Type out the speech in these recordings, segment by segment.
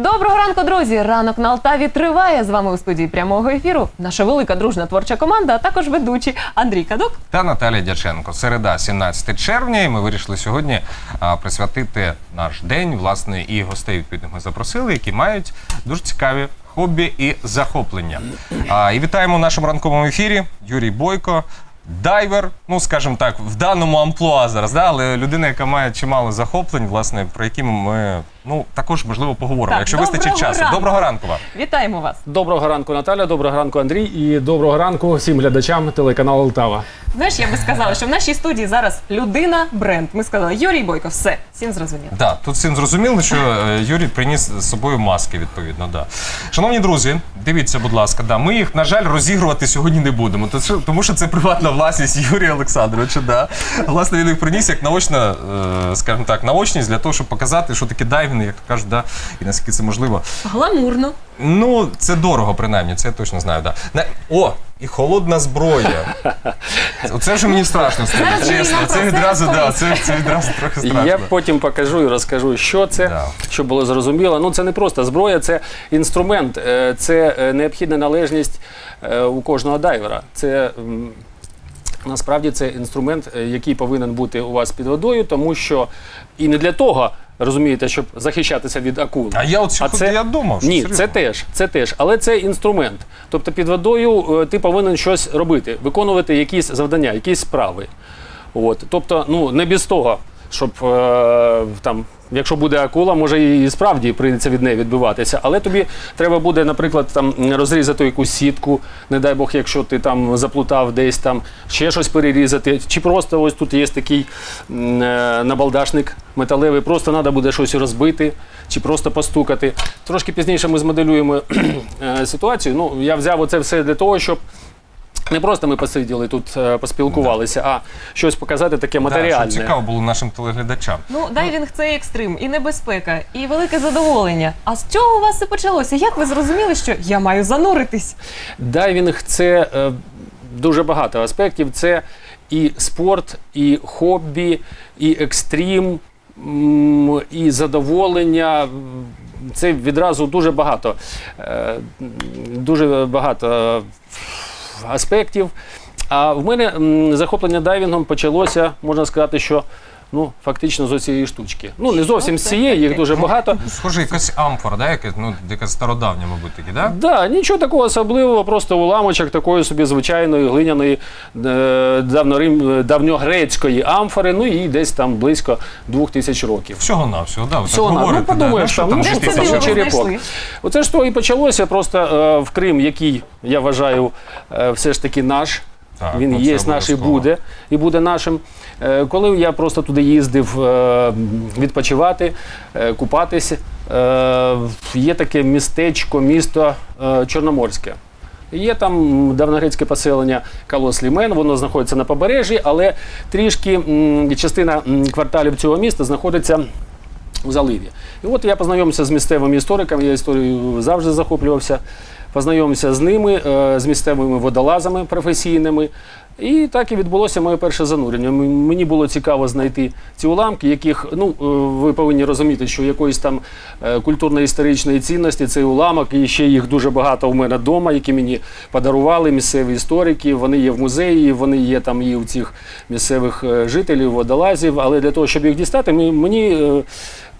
Доброго ранку, друзі! Ранок на Алтаві триває. З вами у студії прямого ефіру. Наша велика дружна творча команда, а також ведучі Андрій Кадук. та Наталія Дяченко. Середа, 17 червня. І ми вирішили сьогодні а, присвятити наш день. Власне, і гостей відповідних ми запросили, які мають дуже цікаві хобі і захоплення. А, і вітаємо в нашому ранковому ефірі Юрій Бойко. Дайвер, ну скажімо так, в даному амплуа зараз, да, але людина, яка має чимало захоплень, власне, про які ми ну також можливо поговоримо, Так, якщо вистачить доброго часу. ранку. Доброго ранку вам. Вітаємо вас! Доброго ранку, Наталя, доброго ранку, Андрій, і доброго ранку всім глядачам телеканалу Лтава. Знаєш, я би сказала, що в нашій студії зараз людина бренд. Ми сказали Юрій Бойко, все, всім зрозуміло. Да, тут всім зрозуміло, що е, Юрій приніс з собою маски, відповідно. Да. Шановні друзі, дивіться, будь ласка, да, ми їх, на жаль, розігрувати сьогодні не будемо, то тому що це приватна власність Юрія Олександровича. Да. Власне, він їх приніс як наочна, е, скажімо так, наочність для того, щоб показати, що таке дайвінг, як то кажуть, да, і наскільки це можливо. Гламурно. Ну, це дорого, принаймні, це я точно знаю. Да. На... О, і холодна зброя. Оце вже мені страшно Зараз Юрій чесно. нам Це про це відразу, да, це, це відразу трохи страшно. Я потім покажу і розкажу, що це, Да. щоб було зрозуміло. Ну це не просто зброя, це інструмент, е, це е, необхідна належність е, у кожного дайвера. Це м, насправді це інструмент, е, який повинен бути у вас під водою, тому що і не для того. Розумієте, щоб захищатися від акул. А я от сьогодні я думав, що ні, серйозно. це теж, це теж, але це інструмент. Тобто під водою е, ти повинен щось робити, виконувати якісь завдання, якісь справи. От, тобто, ну не без того, щоб е, там, якщо буде акула, може і справді прийдеться від неї відбиватися. Але тобі треба буде, наприклад, там розрізати якусь сітку, не дай Бог, якщо ти там заплутав десь там, ще щось перерізати. Чи просто ось тут є такий е, набалдашник металевий, просто треба буде щось розбити, чи просто постукати. Трошки пізніше ми змоделюємо е, ситуацію. Ну, я взяв оце все для того, щоб. Не просто ми посиділи тут, е, поспілкувалися, а щось показати таке Да, матеріальне. щоб цікаво було нашим телеглядачам. Ну, дайвінг це і екстрим, і небезпека, і велике задоволення. А з чого у вас це почалося? Як ви зрозуміли, що я маю зануритись? Дайвінг це е, дуже багато аспектів. Це і спорт, і хобі, і екстрім, м, і задоволення. Це відразу дуже багато, е, дуже багато аспектів. А в мене захоплення дайвінгом почалося, можна сказати, що ну, фактично з цієї штучки. Ну, не зовсім з цієї, їх дуже багато. Схоже, якась амфора, да? якась, ну, якась стародавня, мабуть, такі, да? Да, нічого такого особливого, просто уламочок такої собі звичайної глиняної е, давнорим, е, давньогрецької амфори, ну і десь там близько двох тисяч років. Всього на всього, да, Всього на- ну, подумаєш, да, там, ну, що це тисяча черепок. знайшли? Оце ж то і почалося просто е, в Крим, який я вважаю е, все ж таки наш. Так, Він ну, це є наш і обов'язково. буде, і буде нашим. Е, Коли я просто туди їздив е, відпочивати, е, купатись, е, є таке містечко, місто е, Чорноморське. Є там давногрецьке поселення Калос-Лімен, воно знаходиться на побережжі, але трішки м, частина м, кварталів цього міста знаходиться у заливі. І от я познайомився з місцевими істориками, я історією завжди захоплювався. Познайомився з ними, е, з місцевими водолазами професійними. І так і відбулося моє перше занурення. Мені було цікаво знайти ці уламки, яких, ну, е, ви повинні розуміти, що якоїсь там е, культурно-історичної цінності цей уламок, і ще їх дуже багато у мене вдома, які мені подарували місцеві історики. Вони є в музеї, вони є там і у цих місцевих жителів, водолазів. Але для того, щоб їх дістати, мені.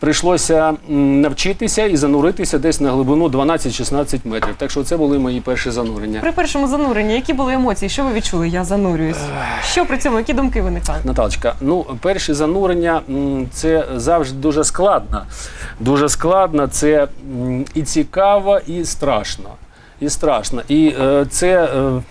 Прийшлося навчитися і зануритися десь на глибину 12-16 метрів. Так що це були мої перші занурення. При першому зануренні, які були емоції? Що ви відчули? Я занурююсь. Що при цьому, які думки виникали? Наталочка, ну перші занурення це завжди дуже складно. Дуже складно, це і цікаво, і страшно. І страшно. І е, це. Е,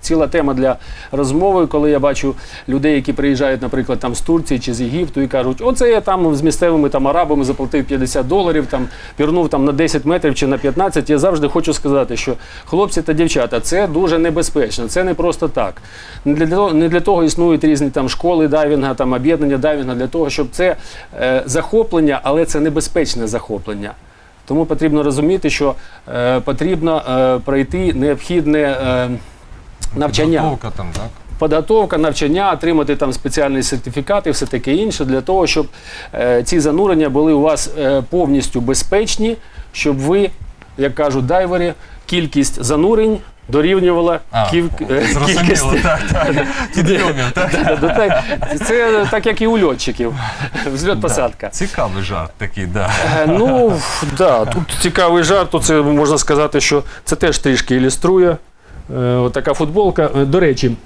Ціла тема для розмови, коли я бачу людей, які приїжджають, наприклад, там з Турції чи з Єгипту, і кажуть, оце я там з місцевими там арабами заплатив 50 доларів, там пірнув там на 10 метрів чи на 15. Я завжди хочу сказати, що хлопці та дівчата, це дуже небезпечно, це не просто так. Не для того, не для того існують різні там школи дайвінга, там об'єднання дайвінга, для того, щоб це е, захоплення, але це небезпечне захоплення. Тому потрібно розуміти, що е, потрібно е, пройти необхідне. Е, Навчання Підготовка там, так? підготовка, навчання, отримати там спеціальні сертифікати, все таке інше, для того, щоб е, ці занурення були у вас е, повністю безпечні, щоб ви, як кажуть дайвери, кількість занурень дорівнювала А, кіль... е, Зрозуміло, кількості. так, так. Підйомів, так? Да, да, так. Це так, як і у льотчиків. Взльот посадка. Цікавий жарт такий, да. Е, Ну, да, тут цікавий жарт, тут це можна сказати, що це теж трішки ілюструє. Е, от така футболка. Е, До речі,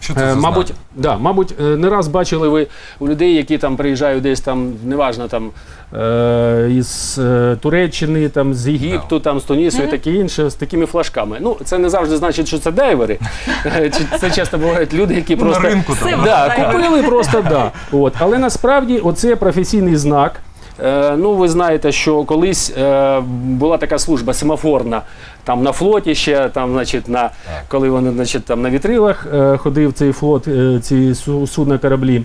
Що це е, за мабуть, знак? да, мабуть, не раз бачили ви у людей, які там приїжджають десь там, неважно, там е, із Туреччини, там, з Єгипту, там, з Тунісу і таке інше, з такими флажками. Ну, це не завжди значить, що це дайвери. Це часто бувають люди, які Ну, просто на ринку Да, купили просто да. От. Але насправді оце професійний знак. Е, ну, ви знаєте, що колись е, була така служба семафорна, там на флоті ще, там, значить, на, коли вони значить, там, на вітрилах е, ходив цей флот, ці су- судна кораблі.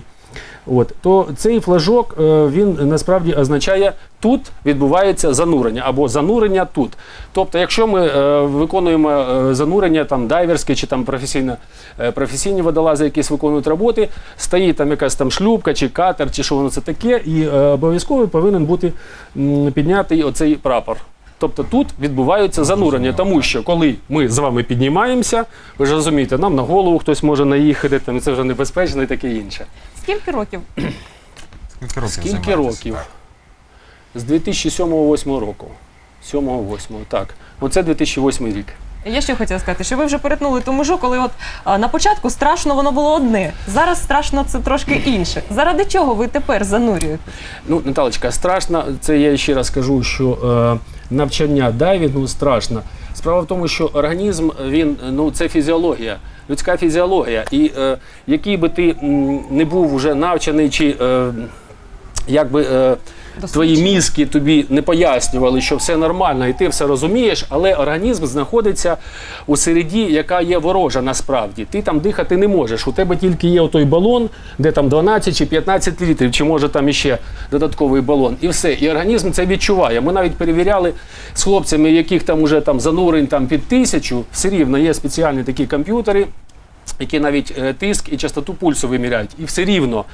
От, то цей флажок е, він насправді означає тут відбувається занурення або занурення тут. Тобто, якщо ми е, виконуємо е, занурення там дайверське чи там професійно, е, професійні водолази, якісь виконують роботи, стоїть там якась там шлюпка чи катер, чи що воно це таке, і обов'язково повинен бути піднятий оцей прапор. Тобто тут відбуваються занурення, тому що коли ми з вами піднімаємося, ви ж розумієте, нам на голову хтось може наїхати, там, це вже небезпечно і таке інше. Скільки років? Скільки років Скільки років? Так. З 2007-2008 року. 7-8, так. Оце 2008 рік. Я ще хотіла сказати, що ви вже перетнули ту межу, коли от а, на початку страшно воно було одне. Зараз страшно це трошки інше. Заради чого ви тепер занурюєте? Ну, Наталочка, страшно, це я ще раз кажу, що е, навчання дайвінгу страшно. Справа в тому, що організм він ну це фізіологія, людська фізіологія. І е, який би ти не був вже навчений, чи е, якби. Е, Твої мізки тобі не пояснювали, що все нормально, і ти все розумієш, але організм знаходиться у середі, яка є ворожа насправді. Ти там дихати не можеш. У тебе тільки є той балон, де там 12 чи 15 літрів, чи може там іще додатковий балон, і все. І організм це відчуває. Ми навіть перевіряли з хлопцями, яких там уже там занурень там під тисячу, все рівно є спеціальні такі комп'ютери, які навіть е, тиск і частоту пульсу виміряють. І все рівно,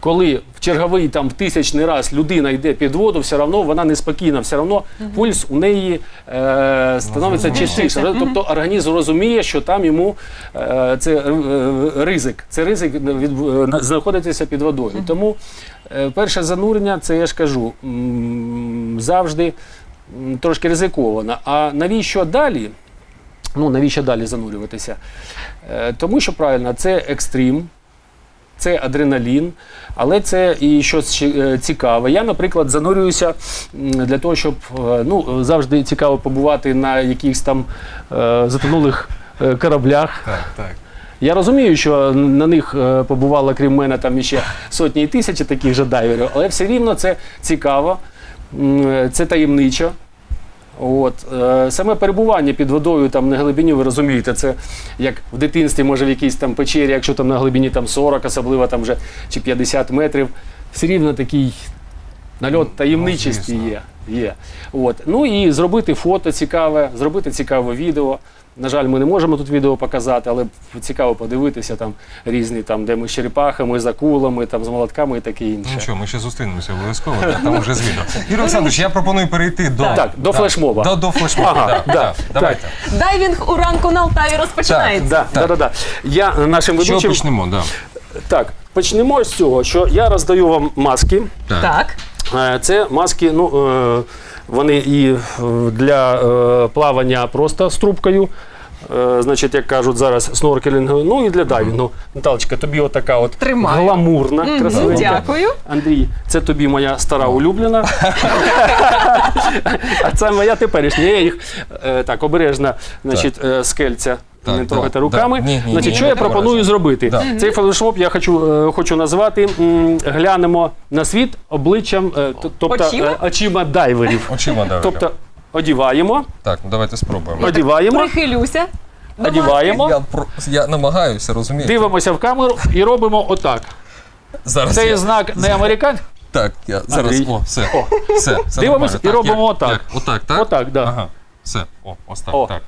коли в черговий там в тисячний раз людина йде під воду, все одно вона неспокійна, все одно пульс у неї е, становиться частіше. Тобто організм розуміє, що там йому е, це е, ризик. Це ризик від, знаходитися під водою. Тому е, перше занурення, це я ж кажу, м, завжди м, трошки ризиковано. А навіщо далі? Ну, навіщо далі занурюватися? Е, Тому що правильно, це екстрім, це адреналін, але це і щось е, цікаве. Я, наприклад, занурююся для того, щоб е, ну, завжди цікаво побувати на якихось там е, затонулих кораблях. Так, так. Я розумію, що на них побувало, крім мене, там ще сотні і тисячі таких же дайверів, але все рівно це цікаво, це таємничо. От. е, Саме перебування під водою там на глибині, ви розумієте, це як в дитинстві, може в якійсь там печері, якщо там на глибині там 40, особливо там вже чи 50 метрів, все рівно такий нальот таємничості є. є. От. Ну і зробити фото цікаве, зробити цікаве відео. На жаль, ми не можемо тут відео показати, але цікаво подивитися там різні, там, де ми з черепахами, з акулами, там, з молотками і таке інше. Ну що, ми ще зустрінемося обов'язково, так, там уже з відео. Юрій Олександрович, я пропоную перейти до, Так, до флешмоба. До, до флешмоба, Ага, да, да, да, давайте. Дайвінг у ранку на Алтаві розпочинається. Да, да, да, да. Я нашим Що ведучим почнемо? Да. так почнемо з цього, що я роздаю вам маски. Так. Е, Це маски, ну е, вони і е, для е, плавання просто з трубкою. е, Значить, як кажуть зараз, сноркелінгу, ну і для дайвінгу. Наталочка, тобі отака от Тримаю. гламурна, Мгм, красивенька. Дякую. Андрій, це тобі моя стара улюблена. а це моя теперішня. Я їх е, так обережно, значить, е, скельця. Так, не да, трогайте да. руками. Ні, ні, Значить, ні, що я пропоную разом. зробити? Да. Цей флешмоб я хочу, е, хочу назвати м, глянемо на світ обличчям, е, т- тобто Очима? е, очима дайверів. Очима давай. Тобто одіваємо, Так, ну давайте спробуємо. одіваємо, Прихилюся. одіваємо, Я, про- я намагаюся, розумієте? дивимося в камеру і робимо отак. Зараз Цей я, знак не американський. так, я зараз, Андрій. о, все, О. все, все Дивимось нормально. і робимо як- отак. як? Отак, так? Отак, да. Ага, все, о, ось так, О. так.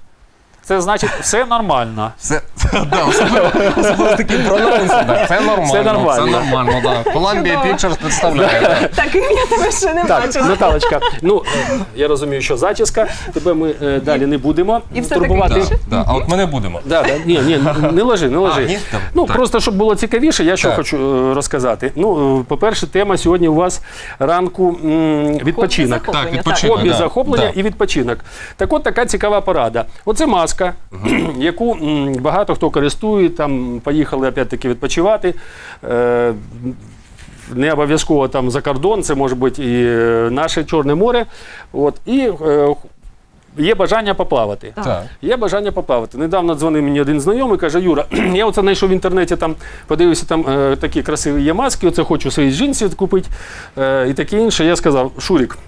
Це значить все нормально. Все, да, особливо, особливо з таким прононсом. да. Це нормально, Все нормально. Це нормально, да. Columbia. Pictures представляє. да. Таким я тебе ще не Так, бачила. Наталочка, ну е, я розумію, що зачіска, тебе ми е, далі не будемо І все-таки турбувати. Да, да. А от ми не будемо. Да, да, ні, ні, не ложи, не ложи. А, ні? Там, Ну так. просто щоб було цікавіше, я що Так. хочу е, розказати. Ну, е, по-перше, тема сьогодні у вас ранку м, відпочинок. Хобі, захоплення, Так, відпочинок. Хобі, да, захоплення да. і відпочинок. Так от така цікава порада. Оце маска, яку багато хто користує, там поїхали опять-таки відпочивати. Е, не обов'язково там за кордон, це може бути і е, наше Чорне море. От, і е, є бажання поплавати. Так. Є бажання поплавати. Недавно дзвонив мені один знайомий, каже: Юра, я оце знайшов в інтернеті, там подивився, там е, такі красиві є маски, оце хочу своїй жінці купити е, і таке інше. Я сказав, Шурік.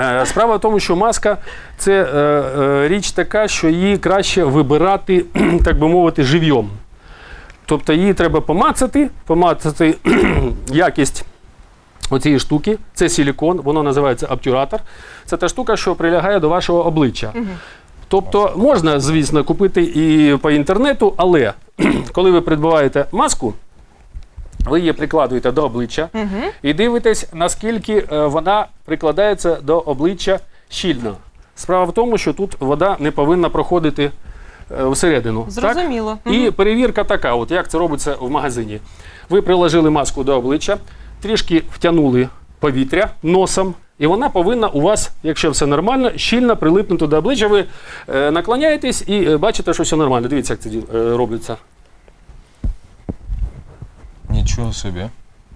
Е, Справа в тому, що маска це е, е, річ така, що її краще вибирати, так би мовити, живьом. Тобто її треба помацати, помацати якість оцієї штуки. Це силікон, воно називається обтюратор. Це та штука, що прилягає до вашого обличчя. Тобто можна, звісно, купити і по інтернету, але коли ви придбаєте маску, ви її прикладуєте до обличчя і дивитесь, наскільки е, вона прикладається до обличчя щільно. Справа в тому, що тут вода не повинна проходити е, всередину. так? Зрозуміло. І перевірка така: от як це робиться в магазині. Ви приложили маску до обличчя, трішки втягнули повітря носом, і вона повинна у вас, якщо все нормально, щільно прилипнути до обличчя. Ви е, наклоняєтесь і бачите, що все нормально. Дивіться, як це робиться. Нічого собі.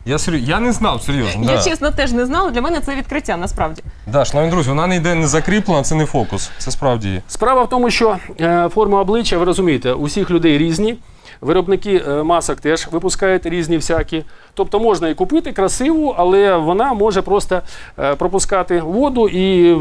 Я, серйоз... я не знав, серйозно. Я да. чесно теж не знала. Для мене це відкриття насправді. Да, шановні друзі, вона не йде не закріплена, це не фокус. Це справді. Справа в тому, що е, форма обличчя, ви розумієте, усіх людей різні. Виробники е, масок теж випускають різні всякі. Тобто можна і купити красиву, але вона може просто е, пропускати воду і ті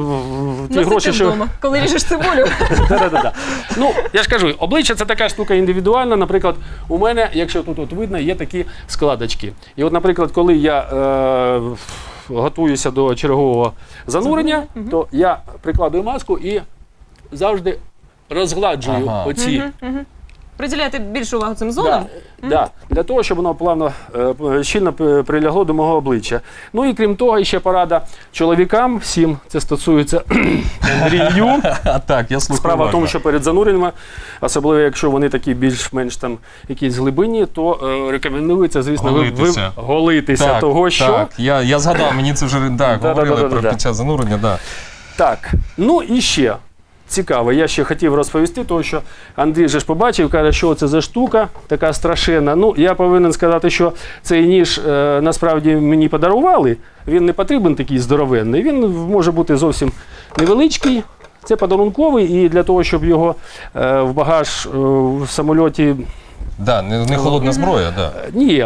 Носити гроші, що вдома, коли ріжеш цибулю. Да-да-да. Ну, я ж кажу, обличчя це така штука індивідуальна. Наприклад, у мене, якщо тут от видно, є такі складочки. І от, наприклад, коли я е, готуюся до чергового занурення, то я прикладую маску і завжди розгладжую Ага. оці. Приділяйте більшу увагу цим зонам. Да, да, для того, щоб воно плавно е, щільно прилягло до мого обличчя. Ну і крім того, ще порада чоловікам, всім це стосується Андрію. А так, я слухаю. Справа в тому, що перед зануреннями, особливо якщо вони такі більш-менш там якісь глибинні, то е, рекомендується, звісно, ви- Голитися. ви, голитися так, того, що Так, я, я згадав, мені це вже да, говорили про під час занурення. Да. так. Ну і ще цікаво, я ще хотів розповісти, тому що Андрій же ж побачив, каже, що це за штука, така страшенна. Ну, я повинен сказати, що цей ніж е, насправді мені подарували. Він не потрібен такий здоровенний. Він може бути зовсім невеличкий. Це подарунковий, і для того, щоб його е, в багаж е, в самольоті Да, не, не холодна зброя, да. Ні,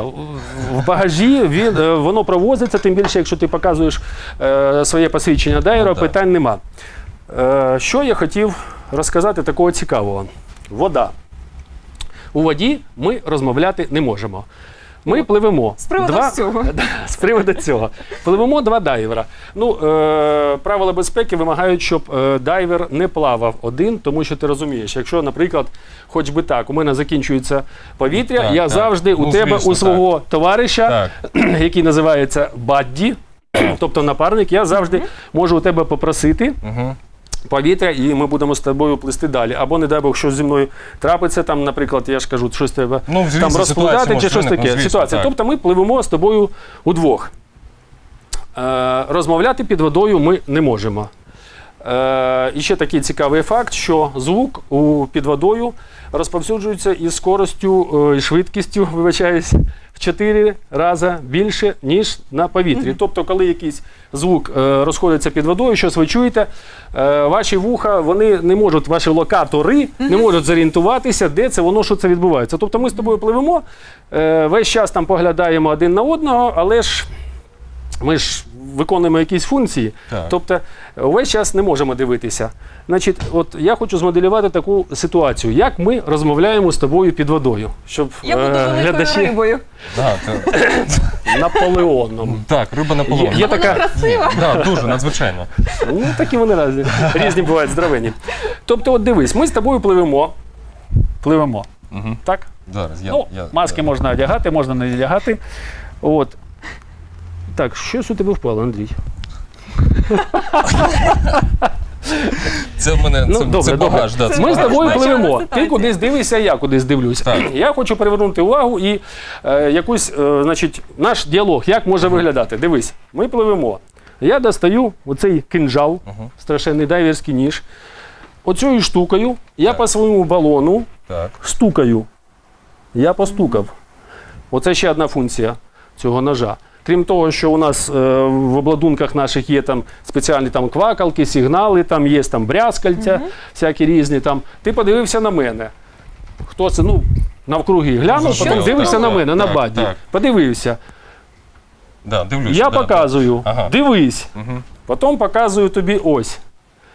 в багажі він, е, воно провозиться, тим більше, якщо ти показуєш е, своє посвідчення дайвера, Ну, так. питань нема. Е, що я хотів розказати такого цікавого? Вода. У воді ми розмовляти не можемо. Ми пливемо. З приводу два, всього. з приводу цього. Пливемо два дайвера. Ну, е, правила безпеки вимагають, щоб е, дайвер не плавав один, тому що ти розумієш, якщо, наприклад, хоч би так, у мене закінчується повітря, Так, я так. завжди у Ну, тебе, звісно, у свого товариша, Так. який називається Бадді, тобто напарник, я завжди можу у тебе попросити. Угу. Повітря, і ми будемо з тобою плисти далі. Або, не дай Бог, щось зі мною трапиться, там, наприклад, я ж кажу, щось треба Ну, звісно, там ситуація може чи щось виникнути, таке. звісно, Ситуація. так. Тобто ми пливемо з тобою удвох. Е, розмовляти під водою ми не можемо. Е, і ще такий цікавий факт, що звук у, під водою розповсюджується із скоростю е, і швидкістю, вибачаюсь, в 4 рази більше, ніж на повітрі. Тобто, коли якийсь звук е, розходиться під водою, щось ви чуєте, е, ваші вуха, вони не можуть, ваші локатори не можуть зорієнтуватися, де це воно, що це відбувається. Тобто ми з тобою пливемо, весь час там поглядаємо один на одного, але ж ми ж виконуємо якісь функції, Так. тобто увесь час не можемо дивитися. Значить, от я хочу змоделювати таку ситуацію, як ми розмовляємо з тобою під водою, щоб Я буду е, великою глядачі рибою. Да, це- Наполеоном. так, риба на полоні. Є- Вона така- красива. Да, дуже надзвичайно. Ну, такі вони різні. Різні бувають здоровені. Тобто, от дивись, ми з тобою пливемо. Пливемо. Так? Зараз я, ну, я маски можна одягати, можна не одягати. От. Так, щось у тебе впало, Андрій. Це в мене Ну, це, добре, це добре. багаж. Да, це Ми з багаж. тобою пливемо. Ти кудись дивишся, я кудись дивлюсь. Так. Я хочу привернути увагу і е, якусь, е, значить, наш діалог, як може виглядати. Дивись, ми пливемо. Я достаю оцей кинжал, страшенний дайверський ніж. Оцею штукою я по своєму балону Так. стукаю. Я постукав. Оце ще одна функція цього ножа. Крім того, що у нас е, в обладунках наших є там спеціальні там квакалки, сигнали, там є там брязкальця, всякі різні там. Ти подивився на мене. Хто це? Ну, навкруги глянув, Що потім це дивишся таке? на мене на Так, баді. так. Подивився. Да, дивлюсь. Я да, показую, Ага. дивись. Мгм. Потім показую тобі ось.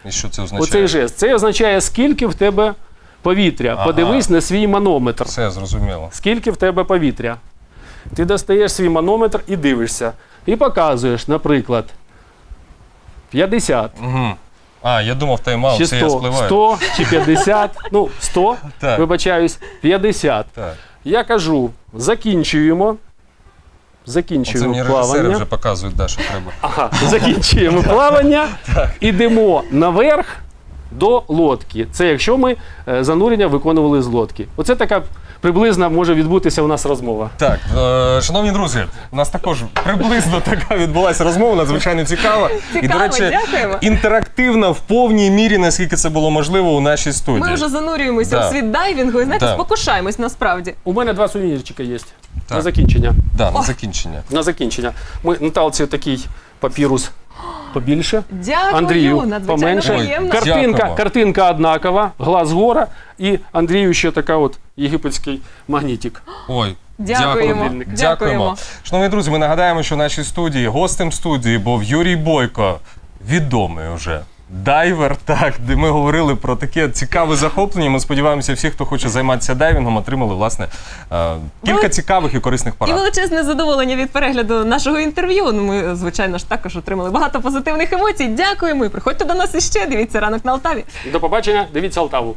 І що це означає? Оцей жест. Це означає, скільки в тебе повітря. Ага. Подивись на свій манометр. Все зрозуміло. скільки в тебе повітря. Ти достаєш свій манометр і дивишся. І показуєш, наприклад, 50, Угу. А, я думав, тайм-аут, чи це я 100, спливаю. 100 чи 50, ну 100, Так. вибачаюсь, 50. Так. Я кажу, закінчуємо. Це Закінчуємо мені режисери плавання. вже показують, да, що треба. Ага, закінчуємо плавання, ідемо наверх до лодки. Це якщо ми е, занурення виконували з лодки. Оце така приблизна може відбутися у нас розмова. Так, е, шановні друзі, у нас також приблизно така відбулася розмова, надзвичайно цікава. І, до Цікаво, речі, дякуємо. інтерактивна в повній мірі, наскільки це було можливо у нашій студії. Ми вже занурюємося Да. у світ дайвінгу і знаєте, Да. спокушаємось насправді. У мене два сувенірчика є. Так. На закінчення. Да, на закінчення. На закінчення. Ми Наталці такий папірус побільше. Дякую, Андрію надзвичайно поменше. приємно. Картинка, картинка однакова, глаз гора, і Андрію ще така от єгипетський магнітик. Ой. Дякуємо. Дякуємо. Дякуємо. Шановні друзі, ми нагадаємо, що в нашій студії гостем студії був Юрій Бойко, відомий уже. Дайвер, так, де ми говорили про таке цікаве захоплення. Ми сподіваємося, всі, хто хоче займатися дайвінгом, отримали власне е, кілька цікавих і корисних І величезне задоволення від перегляду нашого інтерв'ю. Ну, ми, звичайно ж, також отримали багато позитивних емоцій. Дякуємо і приходьте до нас іще. Дивіться ранок на Алтаві. До побачення, дивіться Алтаву.